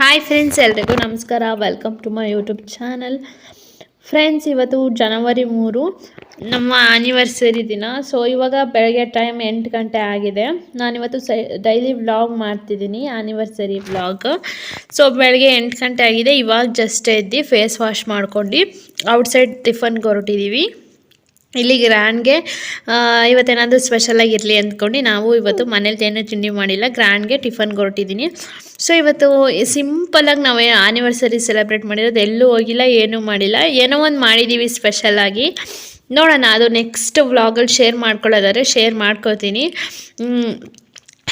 Hi friends ಎಲ್ರಿಗೂ ನಮಸ್ಕಾರ. Welcome to my YouTube channel friends ಇವತ್ತು ಜನವರಿ ಮೂರು, ನಮ್ಮ ಆನಿವರ್ಸರಿ ದಿನ. ಸೊ ಇವಾಗ ಬೆಳಗ್ಗೆ ಟೈಮ್ ಎಂಟು ಗಂಟೆ ಆಗಿದೆ. ನಾನಿವತ್ತು ಸೈ ಡೈಲಿ ವ್ಲಾಗ್ ಮಾಡ್ತಿದ್ದೀನಿ ಆನಿವರ್ಸರಿ ವ್ಲಾಗ್ ಸೊ ಬೆಳಗ್ಗೆ ಎಂಟು ಗಂಟೆ ಆಗಿದೆ. ಇವಾಗ ಜಸ್ಟ್ ಎದ್ದು ಫೇಸ್ ವಾಶ್ ಮಾಡ್ಕೊಂಡು ಔಟ್ಸೈಡ್ ಟಿಫನ್ಗೆ ಹೊರಟಿದ್ದೀವಿ ಇಲ್ಲಿ ಗ್ರ್ಯಾಂಡ್ಗೆ ಇವತ್ತೇನಾದರೂ ಸ್ಪೆಷಲಾಗಿ ಅಂದ್ಕೊಂಡು ನಾವು ಇವತ್ತು ಮನೇಲಿ ಏನೂ ತಿಂಡಿ ಮಾಡಿಲ್ಲ. ಗ್ರ್ಯಾಂಡ್ಗೆ ಟಿಫನ್ಗೆ ಹೊರಟಿದ್ದೀನಿ ಸೊ ಇವತ್ತು ಸಿಂಪಲಾಗಿ ನಾವು ಆನಿವರ್ಸರಿ ಸೆಲೆಬ್ರೇಟ್ ಮಾಡಿರೋದು. ಎಲ್ಲೂ ಹೋಗಿಲ್ಲ, ಏನೂ ಮಾಡಿಲ್ಲ. ಏನೋ ಒಂದು ಮಾಡಿದ್ದೀವಿ ಸ್ಪೆಷಲಾಗಿ ನೋಡೋಣ, ಅದು ನೆಕ್ಸ್ಟ್ ವ್ಲಾಗಲ್ಲಿ ಶೇರ್ ಮಾಡ್ಕೊಳ್ಳೋದಾದ್ರೆ ಶೇರ್ ಮಾಡ್ಕೋತೀನಿ.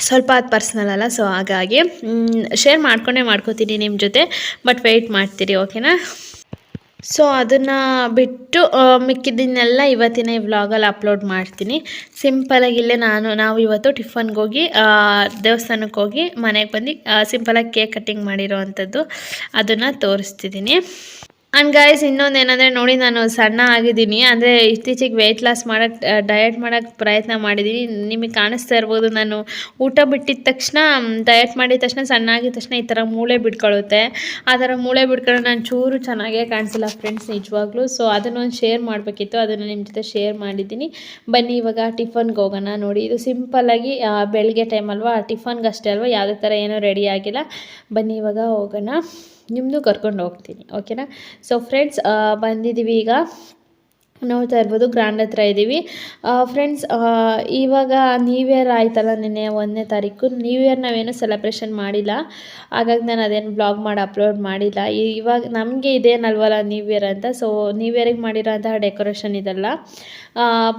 ಸ್ವಲ್ಪ ಅದು ಪರ್ಸ್ನಲ್ ಅಲ್ಲ ಸೊ ಹಾಗಾಗಿ ಶೇರ್ ಮಾಡ್ಕೊಂಡೇ ಮಾಡ್ಕೋತೀನಿ ನಿಮ್ಮ ಜೊತೆ. ಬಟ್ ವೆಯ್ಟ್ ಮಾಡ್ತೀರಿ ಓಕೆನಾ ಸೊ ಅದನ್ನು ಬಿಟ್ಟು ಮಿಕ್ಕಿದ್ದನ್ನೆಲ್ಲ ಇವತ್ತಿನ ಈ ವ್ಲಾಗಲ್ಲಿ ಅಪ್ಲೋಡ್ ಮಾಡ್ತೀನಿ. ಸಿಂಪಲಾಗಿ ಇಲ್ಲೇ ನಾನು, ನಾವು ಇವತ್ತು ಟಿಫನ್ಗೆ ಹೋಗಿ ದೇವಸ್ಥಾನಕ್ಕೆ ಹೋಗಿ ಮನೆಗೆ ಬಂದು ಸಿಂಪಲಾಗಿ ಕೇಕ್ ಕಟ್ಟಿಂಗ್ ಮಾಡಿರೋ ಅಂಥದ್ದು ಅದನ್ನು ತೋರಿಸ್ತಿದ್ದೀನಿ ಆ್ಯಂಡ್ ಗಾಯ್ಸ್ ಇನ್ನೊಂದು ಏನಂದರೆ ನೋಡಿ ನಾನು ಸಣ್ಣ ಆಗಿದ್ದೀನಿ. ಅಂದರೆ ಇತ್ತೀಚೆಗೆ ವೆಯ್ಟ್ ಲಾಸ್ ಮಾಡೋಕ್ಕೆ ಡಯಟ್ ಮಾಡೋಕ್ಕೆ ಪ್ರಯತ್ನ ಮಾಡಿದ್ದೀನಿ. ನಿಮಗೆ ಕಾಣಿಸ್ತಾ ಇರ್ಬೋದು, ನಾನು ಊಟ ಬಿಟ್ಟಿದ ತಕ್ಷಣ ಡಯಟ್ ಮಾಡಿದ ತಕ್ಷಣ ಸಣ್ಣ ಆಗಿದ ತಕ್ಷಣ ಈ ಥರ ಮೂಳೆ ಬಿಟ್ಕೊಳ್ಳುತ್ತೆ ಆ ಥರ ಮೂಳೆ ಬಿಟ್ಕೊಳ್ಳೋ ನಾನು ಚೂರು ಚೆನ್ನಾಗೇ ಕಾಣಿಸಿಲ್ಲ ಫ್ರೆಂಡ್ಸ್ ನಿಜವಾಗ್ಲೂ. ಸೊ ಅದನ್ನೊಂದು ಶೇರ್ ಮಾಡಬೇಕಿತ್ತು. ಅದನ್ನು ನಿಮ್ಮ ಜೊತೆ ಶೇರ್ ಮಾಡಿದ್ದೀನಿ. ಬನ್ನಿ, ಇವಾಗ ಟಿಫನ್ಗೆ ಹೋಗೋಣ ನೋಡಿ. ಇದು ಸಿಂಪಲ್ಲಾಗಿ ಬೆಳಗ್ಗೆ ಟೈಮ್ ಅಲ್ವಾ? ಟಿಫನ್ಗೆ ಅಷ್ಟೇ ಅಲ್ವಾ? ಯಾವುದೇ ಥರ ಏನೂ ರೆಡಿ ಆಗಿಲ್ಲ. ಬನ್ನಿ, ಇವಾಗ ಹೋಗೋಣ. ನಿಮ್ಮದು ಕರ್ಕೊಂಡು ಹೋಗ್ತೀನಿ. ಓಕೆನಾ ಸೊ ಫ್ರೆಂಡ್ಸ್ ಬಂದಿದ್ದೀವಿ ಈಗ. ನೋಡ್ತಾ ಇರ್ಬೋದು ಗ್ರ್ಯಾಂಡ್ ಹತ್ರ ಇದ್ದೀವಿ ಫ್ರೆಂಡ್ಸ್ ಇವಾಗ ನ್ಯೂ ಇಯರ್ ಆಯ್ತಲ್ಲ ನಿನ್ನೆ ಒಂದನೇ ತಾರೀಕು. ನ್ಯೂ ಇಯರ್ ನಾವೇನು ಸೆಲೆಬ್ರೇಷನ್ ಮಾಡಿಲ್ಲ. ಹಾಗಾಗಿ ನಾನು ಅದೇನು ಬ್ಲಾಗ್ ಮಾಡಿ ಅಪ್ಲೋಡ್ ಮಾಡಿಲ್ಲ. ಇವಾಗ ನಮಗೆ ಇದೇನಲ್ವಲ್ಲ ನ್ಯೂ ಇಯರ್ ಅಂತ. ಸೊ ನ್ಯೂ ಇಯರಿಗೆ ಮಾಡಿರೋಂತಹ ಡೆಕೋರೇಷನ್ ಇದೆಲ್ಲ.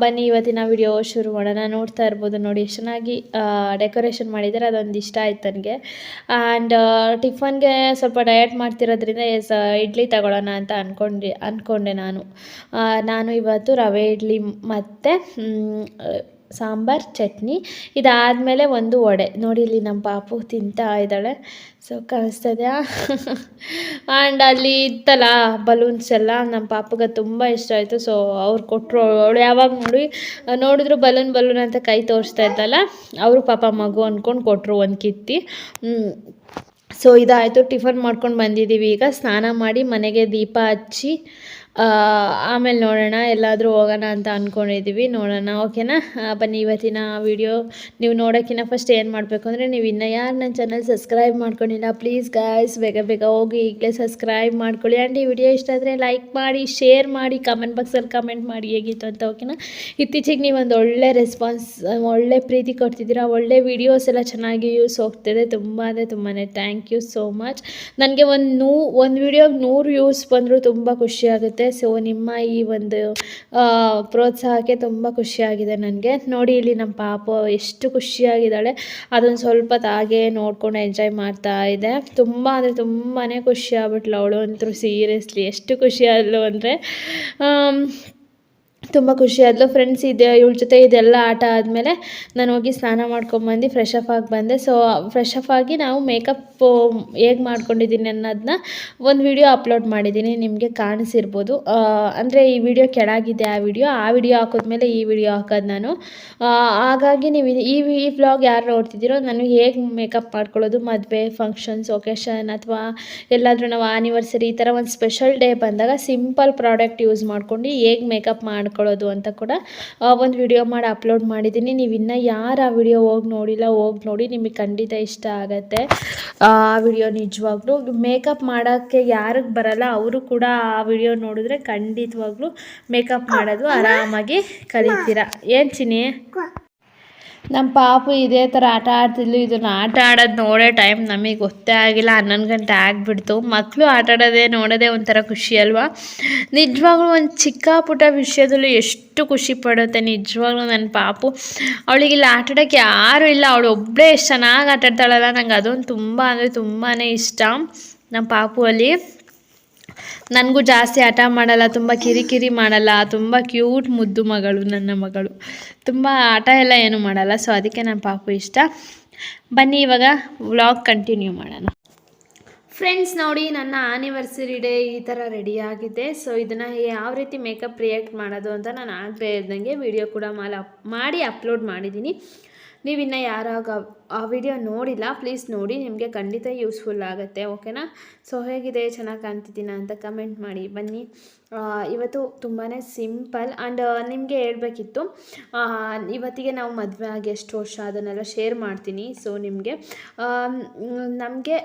ಬನ್ನಿ ಇವತ್ತಿನ ವಿಡಿಯೋ ಶುರು ಮಾಡೋಣ. ನೋಡ್ತಾ ಇರ್ಬೋದು ನೋಡಿ ಎಷ್ಟು ಚೆನ್ನಾಗಿ ಡೆಕೋರೇಷನ್ ಮಾಡಿದ್ದಾರೆ. ಅದೊಂದು ಇಷ್ಟ ಆಯ್ತು ನನಗೆ. ಆ್ಯಂಡ್ ಟಿಫನ್ಗೆ ಸ್ವಲ್ಪ ಡಯಟ್ ಮಾಡ್ತಿರೋದ್ರಿಂದ ಎಸ್ ಇಡ್ಲಿ ತಗೊಳ್ಳೋಣ ಅಂತ ಅಂದ್ಕೊಂಡೆ ಅಂದ್ಕೊಂಡೆ ನಾನು. ಆ, ನಾನು ಇವತ್ತು ರವೆ ಇಡ್ಲಿ ಮತ್ತು ಸಾಂಬಾರ್, ಚಟ್ನಿ ಇದಾದಮೇಲೆ ಒಂದು ವಡೆ. ನೋಡಿ ಇಲ್ಲಿ ನಮ್ಮ ಪಾಪು ತಿಂತಾ ಇದ್ದಾಳೆ. ಸೊ ಕಾಣಿಸ್ತಾ ಆ್ಯಂಡ್ ಅಲ್ಲಿ ಇತ್ತಲ್ಲ ಬಲೂನ್ಸ್ ಎಲ್ಲ. ನಮ್ಮ ಪಾಪಗೆ ತುಂಬ ಇಷ್ಟ ಆಯಿತು. ಸೊ ಅವ್ರು ಕೊಟ್ಟರು ಅವಳು ಯಾವಾಗ ನೋಡಿ ನೋಡಿದ್ರು ಬಲೂನ್ ಬಲೂನ್ ಅಂತ ಕೈ ತೋರಿಸ್ತಾ ಇದ್ದಲ್ಲ. ಅವರು ಪಾಪ ಮಗು ಅಂದ್ಕೊಂಡು ಕೊಟ್ಟರು ಒಂದು ಕಿತ್ತಿ. ಸೊ ಇದಾಯಿತು. ಟಿಫನ್ ಮಾಡ್ಕೊಂಡು ಬಂದಿದ್ದೀವಿ. ಈಗ ಸ್ನಾನ ಮಾಡಿ ಮನೆಗೆ ದೀಪ ಹಚ್ಚಿ ಆಮೇಲೆ ನೋಡೋಣ, ಎಲ್ಲಾದರೂ ಹೋಗೋಣ ಅಂತ ಅಂದ್ಕೊಂಡಿದ್ದೀವಿ ನೋಡೋಣ, ಓಕೆನಾ? ಬನ್ನಿ, ಇವತ್ತಿನ ವಿಡಿಯೋ ನೀವು ನೋಡೋಕ್ಕಿಂತ ಫಸ್ಟ್ ಏನು ಮಾಡಬೇಕು ಅಂದರೆ ನೀವು ಇನ್ನೂ ಯಾರು ನನ್ನ ಚಾನಲ್ ಸಬ್ಸ್ಕ್ರೈಬ್ ಮಾಡ್ಕೊಂಡಿಲ್ಲ ಪ್ಲೀಸ್ ಗಾಯ್ಸ್ ಬೇಗ ಬೇಗ ಹೋಗಿ ಈಗಲೇ ಸಬ್ಸ್ಕ್ರೈಬ್ ಮಾಡ್ಕೊಳ್ಳಿ. ಆ್ಯಂಡ್ ಈ ವಿಡಿಯೋ ಇಷ್ಟ ಆದರೆ ಲೈಕ್ ಮಾಡಿ ಶೇರ್ ಮಾಡಿ ಕಮೆಂಟ್ ಬಾಕ್ಸಲ್ಲಿ ಕಮೆಂಟ್ ಮಾಡಿ ಹೇಗಿತ್ತು ಅಂತ, ಓಕೆನಾ? ಇತ್ತೀಚೆಗೆ ಒಂದು ಒಳ್ಳೆ ರೆಸ್ಪಾನ್ಸ್ ಒಳ್ಳೆ ಪ್ರೀತಿ ಕೊಡ್ತಿದ್ದೀರಾ, ಒಳ್ಳೆ ವಿಡಿಯೋಸ್ ಎಲ್ಲ ಚೆನ್ನಾಗಿ ಯೂಸ್ ಹೋಗ್ತಿದೆ, ತುಂಬ ಅಂದರೆ ತುಂಬಾ ಥ್ಯಾಂಕ್ ಯು ಸೋ ಮಚ್ ನನಗೆ ಒಂದು ನೂ, ಒಂದು ವಿಡಿಯೋಗೆ ನೂರು ವ್ಯೂಸ್ ಬಂದರೂ ತುಂಬ ಖುಷಿಯಾಗುತ್ತೆ ಸೊ ನಿಮ್ಮ ಈ ಒಂದು ಪ್ರೋತ್ಸಾಹಕ್ಕೆ ತುಂಬ ಖುಷಿಯಾಗಿದೆ ನನಗೆ. ನೋಡಿ ಇಲ್ಲಿ ನಮ್ಮ ಪಾಪ ಎಷ್ಟು ಖುಷಿಯಾಗಿದ್ದಾಳೆ. ಅದೊಂದು ಸ್ವಲ್ಪ ತಾಗೆ ನೋಡ್ಕೊಂಡು ಎಂಜಾಯ್ ಮಾಡ್ತಾ ಇದೆ. ತುಂಬ ಅಂದರೆ ತುಂಬಾ ಖುಷಿ ಆಗ್ಬಿಟ್ಲು ಅವಳು ಅಂತೂ ಸೀರಿಯಸ್ಲಿ ಎಷ್ಟು ಖುಷಿ ಆದ್ಲು ಅಂದರೆ ತುಂಬ ಖುಷಿ. ಆದ್ಲು ಫ್ರೆಂಡ್ಸ್ ಇದೆ, ಇವಳ ಜೊತೆ ಇದೆಲ್ಲ ಆಟ ಆದಮೇಲೆ ನಾನು ಹೋಗಿ ಸ್ನಾನ ಮಾಡ್ಕೊಂಬಂದು ಫ್ರೆಶ್ ಅಪ್ ಆಗಿ ಬಂದೆ. ಸೊ ಫ್ರೆಶ್ ಅಪ್ ಆಗಿ ನಾವು ಮೇಕಪ್ ಹೇಗೆ ಮಾಡ್ಕೊಂಡಿದ್ದೀನಿ ಅನ್ನೋದನ್ನ ಒಂದು ವಿಡಿಯೋ ಅಪ್ಲೋಡ್ ಮಾಡಿದ್ದೀನಿ ನಿಮಗೆ ಕಾಣಿಸಿರ್ಬೋದು. ಅಂದರೆ ಈ ವಿಡಿಯೋ ಕೆಳಗಿದೆ ಆ ವಿಡಿಯೋ ಆ ವಿಡಿಯೋ ಹಾಕಿದ್ಮೇಲೆ ಈ ವಿಡಿಯೋ ಹಾಕೋದು ನಾನು. ಹಾಗಾಗಿ ನೀವು ಈ ಈ ವ್ಲಾಗ್ ಯಾರು ನೋಡ್ತಿದ್ದೀರೋ, ನಾನು ಹೇಗೆ ಮೇಕಪ್ ಮಾಡ್ಕೊಳ್ಳೋದು, ಮದುವೆ ಫಂಕ್ಷನ್ಸ್ ಒಕೇಶನ್ ಅಥವಾ ಎಲ್ಲಾದರೂ ನಾವು ಆನಿವರ್ಸರಿ ಈ ಥರ ಒಂದು ಸ್ಪೆಷಲ್ ಡೇ ಬಂದಾಗ ಸಿಂಪಲ್ ಪ್ರಾಡಕ್ಟ್ ಯೂಸ್ ಮಾಡ್ಕೊಂಡು ಹೇಗೆ ಮೇಕಪ್ ಮಾಡ್ಕೊಳ್ಳೋದು ಅಂತ ಕೂಡ ಒಂದು ವಿಡಿಯೋ ಮಾಡಿ ಅಪ್ಲೋಡ್ ಮಾಡಿದ್ದೀನಿ ನೀವು ಇನ್ನೂ ಯಾರು ಆ ವಿಡಿಯೋ ಹೋಗಿ ನೋಡಿಲ್ಲ ಹೋಗಿ ನೋಡಿ ನಿಮಗೆ ಖಂಡಿತ ಇಷ್ಟ ಆಗುತ್ತೆ. ಆ ವಿಡಿಯೋ ನಿಜವಾಗ್ಲೂ. ಮೇಕಪ್ ಮಾಡೋಕ್ಕೆ ಯಾರಿಗೆ ಬರಲ್ಲ ಅವರು ಕೂಡ ಆ ವಿಡಿಯೋ ನೋಡಿದ್ರೆ ಖಂಡಿತವಾಗ್ಲೂ ಮೇಕಪ್ ಮಾಡೋದು ಆರಾಮಾಗಿ ಕಲಿತೀರಾ. ಏನು ಚಿನಿ ನಮ್ಮ ಪಾಪು ಇದೇ ಥರ ಆಟ ಆಡ್ತಿದ್ಲು, ಇದನ್ನ ಆಟ ಆಡೋದು ನೋಡೋ ಟೈಮ್ ನಮಗೆ ಗೊತ್ತೇ ಆಗಿಲ್ಲ, ಹನ್ನೊಂದು ಗಂಟೆ ಆಗಿಬಿಡ್ತು. ಮಕ್ಕಳು ಆಟ ಆಡೋದೇ ನೋಡೋದೇ ಒಂಥರ ಖುಷಿ ಅಲ್ವಾ? ನಿಜವಾಗ್ಲೂ ಒಂದು ಚಿಕ್ಕ ಪುಟ್ಟ ವಿಷಯದಲ್ಲೂ ಎಷ್ಟು ಖುಷಿ ಪಡುತ್ತೆ ನಿಜವಾಗ್ಲೂ ನನ್ನ ಪಾಪು. ಅವಳಿಗೆ ಇಲ್ಲಿ ಆಟ ಆಡೋಕ್ಕೆ ಯಾರೂ ಇಲ್ಲ, ಅವಳು ಒಬ್ಬಳೇ ಎಷ್ಟು ಚೆನ್ನಾಗಿ ಆಟಾಡ್ತಾಳಲ್ಲ ನಂಗೆ ಅದೊಂದು ತುಂಬ ಅಂದರೆ ತುಂಬಾ ಇಷ್ಟ. ನಮ್ಮ ಪಾಪು ಅಲ್ಲಿ ನನಗೂ ಜಾಸ್ತಿ ಹಠ ಮಾಡಲ್ಲ, ತುಂಬ ಕಿರಿಕಿರಿ ಮಾಡಲ್ಲ, ತುಂಬ ಕ್ಯೂಟ್ ಮುದ್ದು ಮಗಳು ನನ್ನ ಮಗಳು. ತುಂಬ ಹಠ ಎಲ್ಲ ಏನು ಮಾಡಲ್ಲ ಸೊ ಅದಕ್ಕೆ ನನ್ನ ಪಾಪು ಇಷ್ಟ. ಬನ್ನಿ ಇವಾಗ ವ್ಲಾಗ್ ಕಂಟಿನ್ಯೂ ಮಾಡೋಣ. ಫ್ರೆಂಡ್ಸ್ ನೋಡಿ, ನನ್ನ ಆನಿವರ್ಸರಿ ಡೇ ಈ ಥರ ರೆಡಿ ಆಗಿದೆ. ಸೊ ಇದನ್ನು ಯಾವ ರೀತಿ ಮೇಕಪ್ ರಿಯಾಕ್ಟ್ ಮಾಡೋದು ಅಂತ ನಾನು ಆಗಲೇ ಇದ್ದಂಗೆ ವಿಡಿಯೋ ಕೂಡ ಮಾಡಿ ಅಪ್ಲೋಡ್ ಮಾಡಿದ್ದೀನಿ ನೀವು ಯಾರಾಗ ಆ ವಿಡಿಯೋ ನೋಡಿಲ್ಲ. ಪ್ಲೀಸ್ ನೋಡಿ, ನಿಮಗೆ ಖಂಡಿತ ಯೂಸ್ಫುಲ್ ಆಗುತ್ತೆ ಓಕೆನಾ ಸೊ ಹೇಗಿದೆ? ಚೆನ್ನಾಗಿ ಕಾಣ್ತಿದ್ದೀನ ಅಂತ ಕಮೆಂಟ್ ಮಾಡಿ, ಬನ್ನಿ. ಇವತ್ತು ತುಂಬಾ ಸಿಂಪಲ್ ಆ್ಯಂಡ್ ನಿಮಗೆ ಹೇಳಬೇಕಿತ್ತು. ಇವತ್ತಿಗೆ ನಾವು ಮದುವೆ ಆಗಿ ಎಷ್ಟು ವರ್ಷ, ಅದನ್ನೆಲ್ಲ ಶೇರ್ ಮಾಡ್ತೀನಿ. ಸೊ ನಿಮಗೆ ನಮಗೆ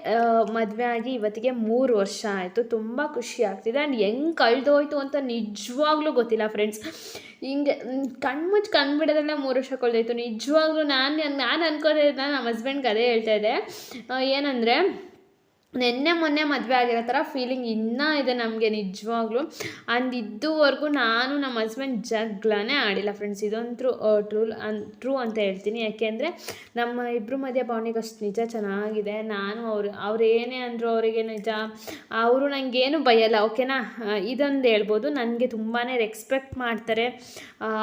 ಮದುವೆ ಆಗಿ ಇವತ್ತಿಗೆ ಮೂರು ವರ್ಷ ಆಯಿತು. ತುಂಬ ಖುಷಿ ಆಗ್ತಿದೆ. ಆ್ಯಂಡ್ ಹೆಂಗೆ ಕಳೆದೋಯ್ತು ಅಂತ ನಿಜವಾಗ್ಲೂ ಗೊತ್ತಿಲ್ಲ ಫ್ರೆಂಡ್ಸ್ ಹಿಂಗೆ ಕಣ್ಮುಚ್ಚು ಕಣ್ಬಿಡೋದಲ್ಲೇ ಮೂರು ವರ್ಷ ಕಳೆದೋಯ್ತು. ನಿಜವಾಗ್ಲೂ ನಾನು ನಾನು ಅನ್ಕೋತಾ ಇದ್ದೆ ನಮ್ಮ ಹಸ್ಬೆಂಡ್ಗೆ ಅದೇ ಹೇಳ್ತಾ ಇದ್ದೆ. ಏನಂದರೆ ನಿನ್ನೆ ಮೊನ್ನೆ ಮದುವೆ ಆಗಿರೋ ಥರ ಫೀಲಿಂಗ್ ಇನ್ನೂ ಇದೆ ನಮಗೆ ನಿಜವಾಗ್ಲೂ. ಅಂದ್ ಇದುವರೆಗೂ ನಾನು ನಮ್ಮ ಹಸ್ಬೆಂಡ್ ಜಗಳನೇ ಆಡಿಲ್ಲ ಫ್ರೆಂಡ್ಸ್ ಇದೊಂದು ಟ್ರೂ ಅನ್ ಟ್ರೂ ಅಂತ ಹೇಳ್ತೀನಿ. ಯಾಕೆಂದರೆ ನಮ್ಮ ಇಬ್ಬರು ಮಧ್ಯ ಭಾವನೆಗೆ ಅಷ್ಟು ನಿಜ ಚೆನ್ನಾಗಿದೆ. ನಾನು ಅವರು, ಅವ್ರು ಏನೇ ಅಂದರು ಅವರಿಗೆ ನಿಜ. ಅವರು ನನಗೇನು ಬಯಲ್ಲ ಓಕೆನಾ ಇದೊಂದು ಹೇಳ್ಬೋದು. ನನಗೆ ತುಂಬಾ ರೆಸ್ಪೆಕ್ಟ್ ಮಾಡ್ತಾರೆ.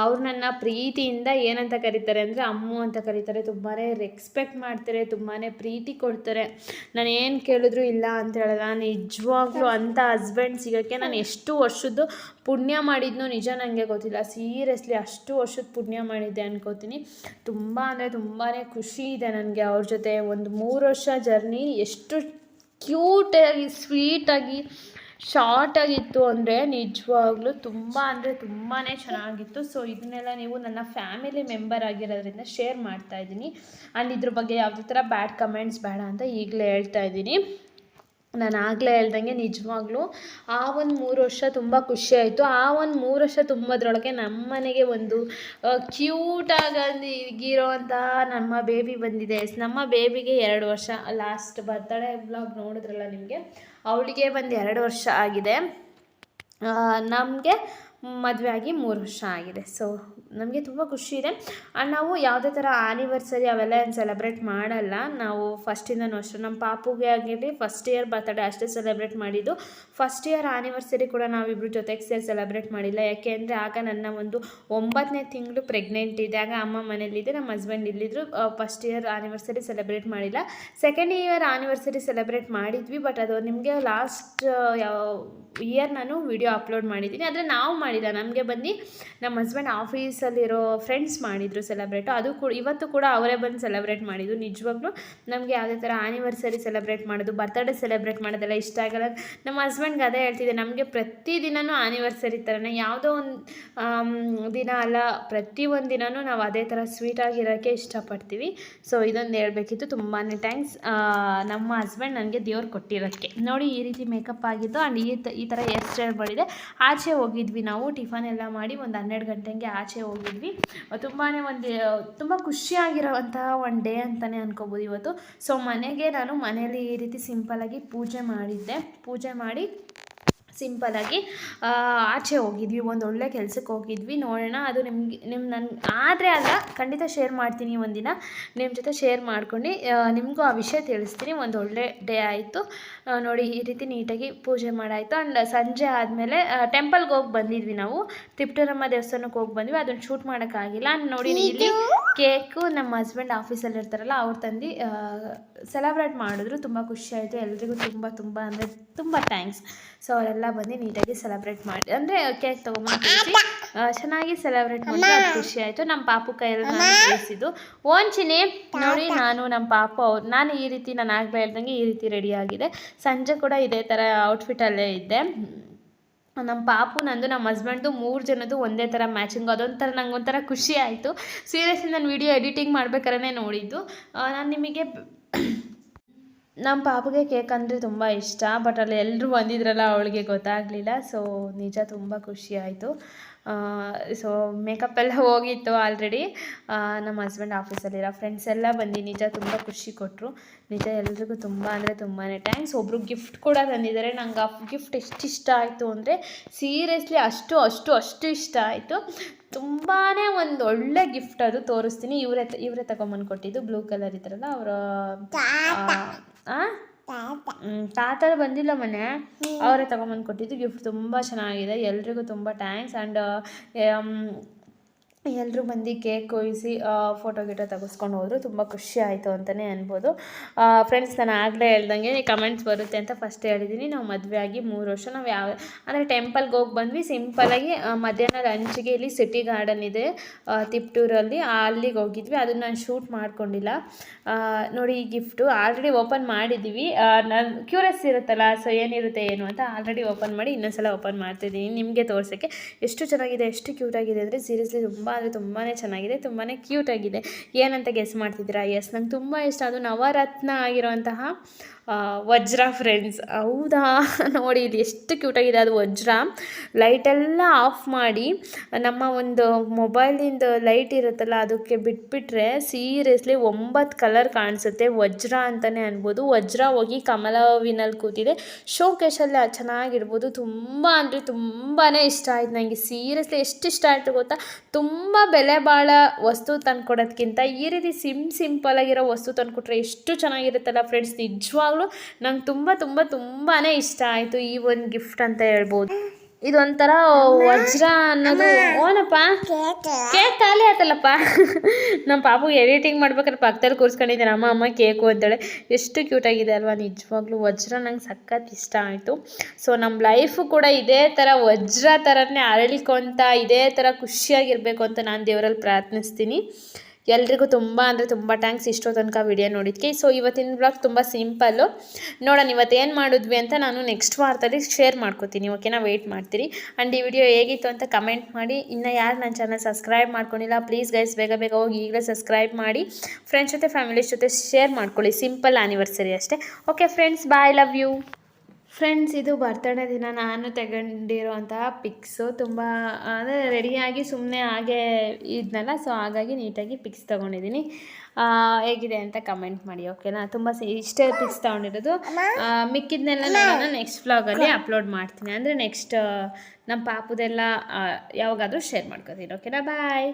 ಅವ್ರು ನನ್ನ ಪ್ರೀತಿಯಿಂದ ಏನಂತ ಕರೀತಾರೆ ಅಂದರೆ ಅಮ್ಮು ಅಂತ ಕರೀತಾರೆ. ತುಂಬಾ ರೆಸ್ಪೆಕ್ಟ್ ಮಾಡ್ತಾರೆ ತುಂಬಾ ಪ್ರೀತಿ ಕೊಡ್ತಾರೆ. ನಾನು ಏನು ಕೇಳಿದ್ರು ಇಲ್ಲ ಅಂತ ಹೇಳಲ್ಲ. ನಿಜವಾಗ್ಲೂ ಅಂಥ ಹಸ್ಬೆಂಡ್ ಸಿಗೋಕ್ಕೆ ನಾನು ಎಷ್ಟು ವರ್ಷದ್ದು ಪುಣ್ಯ ಮಾಡಿದ್ನೋ ನಿಜ ನನಗೆ ಗೊತ್ತಿಲ್ಲ. ಸೀರಿಯಸ್ಲಿ ಅಷ್ಟು ವರ್ಷದ ಪುಣ್ಯ ಮಾಡಿದ್ದೆ ಅನ್ಕೋತೀನಿ. ತುಂಬ ಅಂದರೆ ತುಂಬಾ ಖುಷಿ ಇದೆ ನನಗೆ ಅವ್ರ ಜೊತೆ. ಒಂದು ಮೂರು ವರ್ಷ ಜರ್ನಿ ಎಷ್ಟು ಕ್ಯೂಟಾಗಿ ಸ್ವೀಟಾಗಿ ಶಾರ್ಟ್ ಆಗಿತ್ತು ಅಂದರೆ ನಿಜವಾಗ್ಲೂ ತುಂಬ ಅಂದರೆ ತುಂಬಾ ಚೆನ್ನಾಗಿತ್ತು. ಸೊ ಇದನ್ನೆಲ್ಲ ನೀವು ನನ್ನ ಫ್ಯಾಮಿಲಿ ಮೆಂಬರ್ ಆಗಿರೋದ್ರಿಂದ ಶೇರ್ ಮಾಡ್ತಾ ಇದ್ದೀನಿ. ಆ್ಯಂಡ್ ಇದ್ರ ಬಗ್ಗೆ ಯಾವುದೇ ಥರ ಬ್ಯಾಡ್ ಕಮೆಂಟ್ಸ್ ಬೇಡ ಅಂತ ಈಗಲೇ ಹೇಳ್ತಾ ಇದ್ದೀನಿ. ನಾನು ಆಗಲೇ ಹೇಳ್ದಂಗೆ ನಿಜವಾಗ್ಲೂ ಆ ಒಂದು ಮೂರು ವರ್ಷ ತುಂಬ ಖುಷಿ ಆಯಿತು. ಆ ಒಂದು ಮೂರು ವರ್ಷ ತುಂಬೋದ್ರೊಳಗೆ ನಮ್ಮ ಮನೆಗೆ ಒಂದು ಕ್ಯೂಟಾಗಿ ಅಂತ ನಮ್ಮ ಬೇಬಿ ಬಂದಿದೆ. ನಮ್ಮ ಬೇಬಿಗೆ ಎರಡು ವರ್ಷ ಲಾಸ್ಟ್ ಬರ್ತಡೇ ಬ್ಲಾಗ್ ನೋಡಿದ್ರಲ್ಲ ನಿಮಗೆ? ಅವಳಿಗೆ ಬಂದು ಎರಡು ವರ್ಷ ಆಗಿದೆ. ನಮಗೆ ಮದುವೆ ಆಗಿ ಮೂರು ವರ್ಷ ಆಗಿದೆ. ಸೊ ನಮಗೆ ತುಂಬ ಖುಷಿ ಇದೆ. ಆ್ಯಂಡ್ ನಾವು ಯಾವುದೇ ಥರ ಆ್ಯನಿವರ್ಸರಿ ಅವೆಲ್ಲ ಏನು ಸೆಲೆಬ್ರೇಟ್ ಮಾಡಲ್ಲ. ನಾವು ಫಸ್ಟಿಂದನೂ ಅಷ್ಟೇ. ನಮ್ಮ ಪಾಪುಗೆ ಆಗಿರಲಿ ಫಸ್ಟ್ ಇಯರ್ ಬರ್ತಡೇ ಅಷ್ಟೇ ಸೆಲೆಬ್ರೇಟ್ ಮಾಡಿದ್ದು. ಫಸ್ಟ್ ಇಯರ್ ಆ್ಯನಿವರ್ಸರಿ ಕೂಡ ನಾವಿಬ್ಬರು ಜೊತೆಗೆ ಸೇರಿ ಸೆಲೆಬ್ರೇಟ್ ಮಾಡಿಲ್ಲ. ಯಾಕೆ ಅಂದರೆ ಆಗ ನನ್ನ ಒಂದು ಒಂಬತ್ತನೇ ತಿಂಗಳು ಪ್ರೆಗ್ನೆಂಟ್ ಇದೆ. ಆಗ ಅಮ್ಮ ಮನೇಲಿದ್ದೆ ನಮ್ಮ ಹಸ್ಬೆಂಡ್ ಇಲ್ಲಿದ್ದರು ಫಸ್ಟ್ ಇಯರ್ ಆ್ಯನಿವರ್ಸರಿ ಸೆಲೆಬ್ರೇಟ್ ಮಾಡಿಲ್ಲ. ಸೆಕೆಂಡ್ ಇಯರ್ ಆ್ಯನಿವರ್ಸರಿ ಸೆಲೆಬ್ರೇಟ್ ಮಾಡಿದ್ವಿ ಬಟ್ ಅದು ನಿಮಗೆ ಲಾಸ್ಟ್ ಯಾವ ಇಯರ್ ನಾನು ವಿಡಿಯೋ ಅಪ್ಲೋಡ್ ಮಾಡಿದ್ದೀನಿ. ಆದರೆ ನಾವು ಮಾಡಿಲ್ಲ. ನಮಗೆ ಬಂದು ನಮ್ಮ ಹಸ್ಬೆಂಡ್ ಆಫೀಸಲ್ಲಿರೋ ಫ್ರೆಂಡ್ಸ್ ಮಾಡಿದರು ಸೆಲೆಬ್ರೇಟು ಅದು ಕೂಡ ಇವತ್ತು ಕೂಡ ಅವರೇ ಬಂದು ಸೆಲೆಬ್ರೇಟ್ ಮಾಡಿದ್ದು. ನಿಜವಾಗ್ಲೂ ನಮಗೆ ಯಾವುದೇ ಥರ ಆ್ಯನಿವರ್ಸರಿ ಸೆಲೆಬ್ರೇಟ್ ಮಾಡೋದು ಬರ್ತ್ಡೇ ಸೆಲೆಬ್ರೇಟ್ ಮಾಡೋದೆಲ್ಲ ಇಷ್ಟ ಆಗಲ್ಲ. ನಮ್ಮ ಹಸ್ಬೆಂಡ್ಗೆ ಅದೇ ಹೇಳ್ತಿದ್ದೆ, ನಮಗೆ ಪ್ರತಿ ದಿನವೂ ಆ್ಯನಿವರ್ಸರಿ ಥರನೇ ಯಾವುದೋ ಒಂದು ದಿನ ಅಲ್ಲ, ಪ್ರತಿ ಒಂದು ದಿನವೂ ನಾವು ಅದೇ ಥರ ಸ್ವೀಟಾಗಿರೋಕ್ಕೆ ಇಷ್ಟಪಡ್ತೀವಿ. ಸೊ ಇದೊಂದು ಹೇಳಬೇಕಿತ್ತು. ತುಂಬಾ ಥ್ಯಾಂಕ್ಸ್ ನಮ್ಮ ಹಸ್ಬೆಂಡ್ ನನಗೆ ದೇವ್ರು ಕೊಟ್ಟಿರೋಕ್ಕೆ. ನೋಡಿ, ಈ ರೀತಿ ಮೇಕಪ್ ಆಗಿದ್ದು ಆ್ಯಂಡ್ ಈ ಈ ಥರ ಹೇರ್ ಸ್ಟೈಲ್ ಮಾಡಿದೆ ಆಚೆ ಹೋಗಿದ್ವಿ ನಾವು ಟಿಫನ್ ಎಲ್ಲ ಮಾಡಿ ಒಂದು ಹನ್ನೆರಡು ಗಂಟೆಗೆ ಆಚೆ ಹೋಗಿದ್ವಿ. ತುಂಬಾ ಒಂದು ತುಂಬ ಖುಷಿಯಾಗಿರೋವಂತಹ ಒಂದು ಡೇ ಅಂತಲೇ ಅನ್ಕೋಬೋದು ಇವತ್ತು. ಸೊ ಮನೆಗೆ ನಾನು ಮನೇಲಿ ಈ ರೀತಿ ಸಿಂಪಲ್ಲಾಗಿ ಪೂಜೆ ಮಾಡಿದ್ದೆ. ಪೂಜೆ ಮಾಡಿ ಸಿಂಪಲಾಗಿ ಆಚೆ ಹೋಗಿದ್ವಿ ಒಂದು ಒಳ್ಳೆ ಕೆಲಸಕ್ಕೆ ಹೋಗಿದ್ವಿ ನೋಡೋಣ ಅದು ನಿಮಗೆ ನಿಮ್ಮ ನನ್ನ ಆದರೆ ಅಲ್ಲ ಖಂಡಿತ ಶೇರ್ ಮಾಡ್ತೀನಿ ಒಂದಿನ ನಿಮ್ಮ ಜೊತೆ ಶೇರ್ ಮಾಡ್ಕೊಂಡು ನಿಮಗೂ ಆ ವಿಷಯ ತಿಳಿಸ್ತೀನಿ ಒಂದು ಒಳ್ಳೆ ಡೇ ಆಯಿತು. ನೋಡಿ ಈ ರೀತಿ ನೀಟಾಗಿ ಪೂಜೆ ಮಾಡಾಯಿತು ಆ್ಯಂಡ್ ಸಂಜೆ ಆದಮೇಲೆ ಟೆಂಪಲ್ಗೆ ಹೋಗಿ ಬಂದಿದ್ವಿ ನಾವು. ತಿಪ್ಟರಮ್ಮ ದೇವಸ್ಥಾನಕ್ಕೆ ಹೋಗಿ ಬಂದ್ವಿ ಅದನ್ನು ಶೂಟ್ ಮಾಡೋಕ್ಕಾಗಿಲ್ಲ ನೋಡಿ ಇಲ್ಲಿ ಕೇಕು ನಮ್ಮ ಹಸ್ಬೆಂಡ್ ಆಫೀಸಲ್ಲಿ ಇರ್ತಾರಲ್ಲ ಅವ್ರು ತಂದು ಸೆಲೆಬ್ರೇಟ್ ಮಾಡಿದ್ರು ತುಂಬ ಖುಷಿ ಆಯಿತು ಎಲ್ರಿಗೂ ತುಂಬ ತುಂಬ ಅಂದರೆ ತುಂಬ ಥ್ಯಾಂಕ್ಸ್ ಸೊ ಅವರೆಲ್ಲ ಬಂದು ನೀಟಾಗಿ ಸೆಲೆಬ್ರೇಟ್ ಮಾಡಿ ಅಂದರೆ ಕೇಕ್ ತೊಗೊಂಬಂದು ಚೆನ್ನಾಗಿ ಸೆಲೆಬ್ರೇಟ್ ಮಾಡಿ ಖುಷಿ ಆಯಿತು. ನಮ್ಮ ಪಾಪು ಕೈಯಲ್ಲಿ ನಾನು ಕಳಿಸಿದ್ದು ಓನ್ ಚಿನಿ ನೋಡಿ ನಾನು ನಮ್ಮ ಪಾಪು ಅವ್ರು ನಾನು ಈ ರೀತಿ ನಾನು ಆಗಲೇ ಹೇಳ್ದಂಗೆ ಈ ರೀತಿ ರೆಡಿ ಆಗಿದೆ. ಸಂಜೆ ಕೂಡ ಇದೇ ಥರ ಔಟ್ಫಿಟಲ್ಲೇ ಇದ್ದೆ. ನಮ್ಮ ಪಾಪು ನಂದು ನಮ್ಮ ಹಸ್ಬೆಂಡ್ದು ಮೂರು ಜನದ್ದು ಒಂದೇ ಥರ ಮ್ಯಾಚಿಂಗ್ ಅದೊಂಥರ ನಂಗೆ ಒಂಥರ ಖುಷಿ ಆಯಿತು. ಸೀರಿಯಸ್ಲಿ ನಾನು ವಿಡಿಯೋ ಎಡಿಟಿಂಗ್ ಮಾಡ್ಬೇಕಾದ್ರೆ ನೋಡಿದ್ದು. ನಾನು ನಿಮಗೆ ನಮ್ಮ ಪಾಪಗೆ ಕೇಕ್ ಅಂದರೆ ತುಂಬ ಇಷ್ಟ ಬಟ್ ಅಲ್ಲಿ ಎಲ್ಲರೂ ಬಂದಿದ್ರಲ್ಲ ಅವಳಿಗೆ ಗೊತ್ತಾಗಲಿಲ್ಲ ಸೊ ನಿಜ ತುಂಬ ಖುಷಿ ಆಯಿತು. ಸೊ ಮೇಕಪ್ ಎಲ್ಲ ಹೋಗಿತ್ತು ಆಲ್ರೆಡಿ ನಮ್ಮ ಹಸ್ಬೆಂಡ್ ಆಫೀಸಲ್ಲಿರೋ ಫ್ರೆಂಡ್ಸ್ ಎಲ್ಲ ಬಂದು ನಿಜ ತುಂಬ ಖುಷಿ ಕೊಟ್ಟರು ನಿಜ ಎಲ್ರಿಗೂ ತುಂಬ ಅಂದರೆ ತುಂಬಾ ಥ್ಯಾಂಕ್ಸ್ ಒಬ್ಬರು ಗಿಫ್ಟ್ ಕೂಡ ತಂದಿದ್ದಾರೆ. ನಂಗೆ ಆ ಗಿಫ್ಟ್ ಎಷ್ಟು ಇಷ್ಟ ಆಯಿತು ಅಂದರೆ ಸೀರಿಯಸ್ಲಿ ಅಷ್ಟು ಅಷ್ಟು ಅಷ್ಟು ಇಷ್ಟ ಆಯಿತು. ತುಂಬಾ ಒಂದು ಒಳ್ಳೆ ಗಿಫ್ಟ್ ಅದು ತೋರಿಸ್ತೀನಿ. ಇವರೇ ಇವರೇ ತಗೊಂಬಂದು ಕೊಟ್ಟಿದ್ದು. ಬ್ಲೂ ಕಲರ್ ಇದ್ರಲ್ಲ, ಅವರು ತಾತ ಬಂದಿಲ್ಲ ಮನೆ ಅವರೇ ತಗೊಂಬಂದು ಕೊಟ್ಟಿದ್ದು. ಗಿಫ್ಟ್ ತುಂಬ ಚೆನ್ನಾಗಿದೆ. ಎಲ್ರಿಗೂ ತುಂಬ ಥ್ಯಾಂಕ್ಸ್ ಆ್ಯಂಡ್ ಎಲ್ಲರೂ ಬಂದು ಕೇಕ್ ಕೊಯ್ಸಿ ಫೋಟೋ ಗಿಟೋ ತೆಗೆಸ್ಕೊಂಡು ಹೋದರು. ತುಂಬ ಖುಷಿ ಆಯಿತು ಅಂತಲೇ ಅನ್ಬೋದು. ಫ್ರೆಂಡ್ಸ್ ನಾನು ಆಗಲೇ ಹೇಳ್ದಂಗೆ ಕಮೆಂಟ್ಸ್ ಬರುತ್ತೆ ಅಂತ ಫಸ್ಟ್ ಹೇಳಿದ್ದೀನಿ ನಾವು ಮದುವೆ ಆಗಿ ಮೂರು ವರ್ಷ, ನಾವು ಯಾವ, ಅಂದರೆ ಟೆಂಪಲ್ಗೆ ಹೋಗಿ ಬಂದ್ವಿ. ಸಿಂಪಲಾಗಿ ಮಧ್ಯಾಹ್ನ ಲಂಚ್ಗೆ ಇಲ್ಲಿ ಸಿಟಿ ಗಾರ್ಡನ್ ಇದೆ ತಿಪ್ಟೂರಲ್ಲಿ. ಅಲ್ಲಿಗೆ ಹೋಗಿದ್ವಿ. ಅದನ್ನು ನಾನು ಶೂಟ್ ಮಾಡ್ಕೊಂಡಿಲ್ಲ. ನೋಡಿ ಈ ಗಿಫ್ಟು ಆಲ್ರೆಡಿ ಓಪನ್ ಮಾಡಿದ್ದೀವಿ ನಾನು ಕ್ಯೂರಿಯಸ್ ಇರುತ್ತಲ್ಲ ಸೊ ಏನಿರುತ್ತೆ, ಏನು ಅಂತ ಆಲ್ರೆಡಿ ಓಪನ್ ಮಾಡಿ ಇನ್ನೊಂದ್ಸಲ ಓಪನ್ ಮಾಡ್ತಿದ್ದೀನಿ ನಿಮಗೆ ತೋರ್ಸೋಕ್ಕೆ. ಎಷ್ಟು ಚೆನ್ನಾಗಿದೆ, ಎಷ್ಟು ಕ್ಯೂಟ್ ಆಗಿದೆ ಅಂದರೆ ಸೀರಿಯಸ್ಲಿ ತುಂಬ ಅಂದರೆ ತುಂಬಾ ಚೆನ್ನಾಗಿದೆ ತುಂಬಾ ಕ್ಯೂಟ್ ಆಗಿದೆ. ಏನಂತ ಗೆಸ್ ಮಾಡ್ತಿದ್ದೀರಾ? ಎಸ್ ನಂಗೆ ತುಂಬ ಇಷ್ಟ. ಅದು ನವರತ್ನ ಆಗಿರುವಂತಹ ಆ, ವಜ್ರ ಫ್ರೆಂಡ್ಸ್ ಹೌದಾ? ನೋಡಿ ಇದು ಎಷ್ಟು ಕ್ಯೂಟಾಗಿದೆ ಅದು ವಜ್ರ. ಲೈಟೆಲ್ಲ ಆಫ್ ಮಾಡಿ ನಮ್ಮ ಒಂದು ಮೊಬೈಲಿಂದ ಲೈಟ್ ಇರುತ್ತಲ್ಲ ಅದಕ್ಕೆ ಬಿಟ್ಬಿಟ್ರೆ ಸೀರಿಯಸ್ಲಿ ಒಂಬತ್ತು ಕಲರ್ ಕಾಣಿಸುತ್ತೆ. ವಜ್ರ ಅಂತಲೇ ಅನ್ಬೋದು. ವಜ್ರ ಹೋಗಿ ಕಮಲವಿನಲ್ಲಿ ಕೂತಿದೆ. ಶೋಕೇಶಲ್ಲಿ ಚೆನ್ನಾಗಿರ್ಬೋದು. ತುಂಬ ಅಂದರೆ ತುಂಬಾ ಇಷ್ಟ ಆಯ್ತು ನನಗೆ ಸೀರಿಯಸ್ಲಿ ಎಷ್ಟು ಇಷ್ಟ ಆಯಿತು ಗೊತ್ತಾ? ತುಂಬ ಬೆಲೆ ಬಾಳ ವಸ್ತು ತಂದ್ಕೊಡೋದ್ಕಿಂತ ಈ ರೀತಿ ಸಿಮ್ ಸಿಂಪಲ್ ಆಗಿರೋ ವಸ್ತು ತಂದುಕೊಟ್ರೆ ಎಷ್ಟು ಚೆನ್ನಾಗಿರುತ್ತಲ್ಲ ಫ್ರೆಂಡ್ಸ್. ನಿಜವಾಗ್ಲೂ ನಂಗೆ ತುಂಬ ತುಂಬ ತುಂಬಾ ಇಷ್ಟ ಆಯಿತು ಈ ಒಂದು ಗಿಫ್ಟ್ ಅಂತ ಹೇಳ್ಬೋದು. ಇದೊಂಥರ ವಜ್ರ ಅನ್ನೋದು. ಓನಪ್ಪ? ಕೇಕ್ ಖಾಲಿ ಆಯ್ತಲ್ಲಪ್ಪ ನಮ್ಮ ಪಾಪು ಎಡಿಟಿಂಗ್ ಮಾಡ್ಬೇಕಾದ್ರೆ ಪಕ್ಕದಲ್ಲಿ ಕೂರಿಸ್ಕೊಂಡಿದ್ದೀನಿ. ಅಮ್ಮ ಅಮ್ಮ ಕೇಕು ಅಂತೇಳಿ. ಎಷ್ಟು ಕ್ಯೂಟಾಗಿದೆ ಅಲ್ವಾ? ನಿಜವಾಗ್ಲೂ ವಜ್ರ ನಂಗೆ ಸಖತ್ ಇಷ್ಟ ಆಯಿತು. ಸೊ ನಮ್ಮ ಲೈಫು ಕೂಡ ಇದೇ ಥರ ವಜ್ರ ಥರನೇ ಅರಳಿಕೊಂತ ಇದೇ ಥರ ಖುಷಿಯಾಗಿರಬೇಕು ಅಂತ ನಾನು ದೇವರಲ್ಲಿ ಪ್ರಾರ್ಥನಿಸ್ತೀನಿ ಎಲ್ರಿಗೂ ತುಂಬ ಅಂದರೆ ತುಂಬ ಟ್ಯಾಂಕ್ಸ್ ಇಷ್ಟೋ ತನಕ ವಿಡಿಯೋ ನೋಡಿದ್ಕೆ. ಸೊ ಇವತ್ತಿನ ಬ್ಲಾಗ್ ತುಂಬ ಸಿಂಪಲ್ಲು ನೋಡೋಣ ಇವತ್ತು ಏನು ಮಾಡಿದ್ವಿ ಅಂತ ನಾನು ನೆಕ್ಸ್ಟ್ ವಾರದಲ್ಲಿ ಶೇರ್ ಮಾಡ್ಕೋತೀನಿ. ಓಕೆನಾ ವೆಯ್ಟ್ ಮಾಡ್ತೀರಿ. ಆ್ಯಂಡ್ ಈ ವಿಡಿಯೋ ಹೇಗಿತ್ತು ಅಂತ ಕಮೆಂಟ್ ಮಾಡಿ. ಇನ್ನು ಯಾರು ನನ್ನ ಚಾನಲ್ ಸಬ್ಸ್ಕ್ರೈಬ್ ಮಾಡ್ಕೊಂಡಿಲ್ಲ ಪ್ಲೀಸ್ ಗೈಸ್ ಬೇಗ ಬೇಗ ಹೋಗಿ ಈಗಲೇ ಸಬ್ಸ್ಕ್ರೈಬ್ ಮಾಡಿ. ಫ್ರೆಂಡ್ಸ್ ಜೊತೆ ಫ್ಯಾಮಿಲೀಸ್ ಜೊತೆ ಶೇರ್ ಮಾಡ್ಕೊಳ್ಳಿ. ಸಿಂಪಲ್ ಆ್ಯನಿವರ್ಸರಿ ಅಷ್ಟೇ. Okay friends bye love you friends ಇದು ಬರ್ತಡೇ ದಿನ ನಾನು ತಗೊಂಡಿರೋಂತಹ ಪಿಕ್ಸು ತುಂಬ ಅಂದರೆ ರೆಡಿಯಾಗಿ ಸುಮ್ಮನೆ ಹಾಗೆ ಇದ್ನಲ್ಲ ಸೊ ಹಾಗಾಗಿ ನೀಟಾಗಿ ಪಿಕ್ಸ್ ತೊಗೊಂಡಿದ್ದೀನಿ. ಹೇಗಿದೆ ಅಂತ ಕಮೆಂಟ್ ಮಾಡಿ ಓಕೆನಾ ತುಂಬ ಸಿ ಇಷ್ಟೇ ಪಿಕ್ಸ್ ತೊಗೊಂಡಿರೋದು. ಮಿಕ್ಕಿದ್ನೆಲ್ಲ ನಾನು ನೆಕ್ಸ್ಟ್ ವ್ಲಾಗಲ್ಲಿ ಅಪ್ಲೋಡ್ ಮಾಡ್ತೀನಿ. ಅಂದರೆ ನೆಕ್ಸ್ಟ್ ನಮ್ಮ ಪಾಪದೆಲ್ಲ ಯಾವಾಗಾದರೂ ಶೇರ್ ಮಾಡ್ಕೊತೀನಿ ಓಕೆನಾ ಬಾಯ್